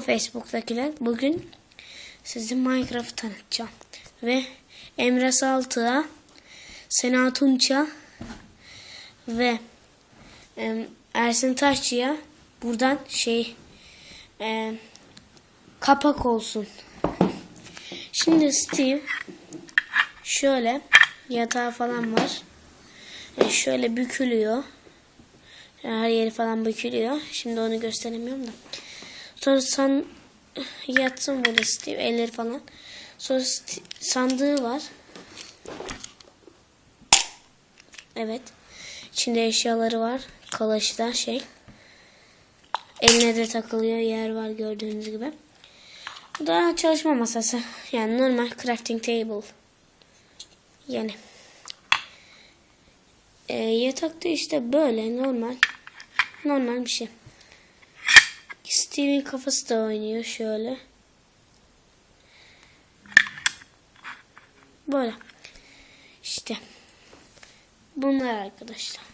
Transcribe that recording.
Facebook'takiler bugün size Minecraft tanıtacağım. Ve Emre Saltığa, Sena Tunç'a ve em, Ersin Taşçı'ya buradan şey em, kapak olsun. Şimdi Steve şöyle yatağı falan var. E, şöyle bükülüyor. Her yeri falan bükülüyor. Şimdi onu gösteremiyorum da. Sonra san yatsın burada Steve elleri falan. Sonra sti- sandığı var. Evet. İçinde eşyaları var. Kalaşı da şey. Eline de takılıyor yer var gördüğünüz gibi. Bu da çalışma masası. Yani normal crafting table. Yani. E, yatakta işte böyle normal. Normal bir şey. Steve'in kafası da oynuyor şöyle. Böyle. İşte. Bunlar arkadaşlar.